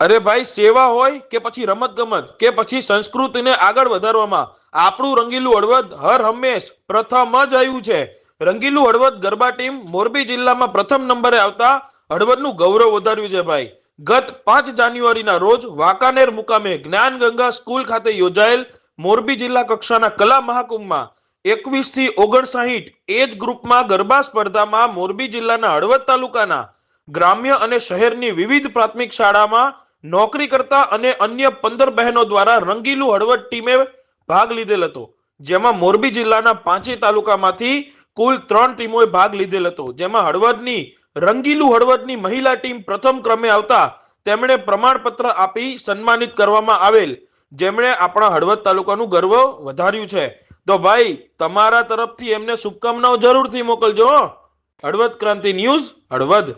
અરે ભાઈ, સેવા હોય કે પછી રમત ગમત કે પછી સંસ્કૃતિને આગળ વધારવામાં. આપણું રંગીલું હળવદ હર હંમેશ પ્રથમ જ આવ્યું છે. રંગીલું હળવદ ગરબા ટીમ મોરબી જિલ્લામાં પ્રથમ નંબરે આવતા હળવદનું ગૌરવ વધાર્યું છે ભાઈ. ગત પાંચ જાન્યુઆરીના રોજ વાંકાનેર મુકામે જ્ઞાન ગંગા સ્કૂલ ખાતે યોજાયેલ મોરબી જિલ્લા કક્ષાના કલા મહાકુંભમાં એકવીસથી ઓગણસાહીઠ એજ ગ્રુપમાં ગરબા સ્પર્ધામાં મોરબી જિલ્લાના હળવદ તાલુકાના ગ્રામ્ય અને શહેરની વિવિધ પ્રાથમિક શાળામાં નોકરી કરતા અને અન્ય પંદર બહેનો દ્વારા રંગીલું હળવદ ટીમે ભાગ લીધેલ હતો, જેમાં મોરબી જિલ્લાના પાંચેય તાલુકામાંથી કુલ ત્રણ ટીમોએ ભાગ લીધેલ હતો. જેમાં હળવદની, રંગીલું હળવદની મહિલા ટીમ પ્રથમ ક્રમે આવતા તેમણે પ્રમાણપત્ર આપી સન્માનિત કરવામાં આવેલ. જેમણે આપણા હળવદ તાલુકાનું ગર્વ વધાર્યું છે. તો ભાઈ, તમારા તરફથી એમને શુભકામનાઓ જરૂરથી મોકલજો હળવદ ક્રાંતિ ન્યૂઝ, હળવદ.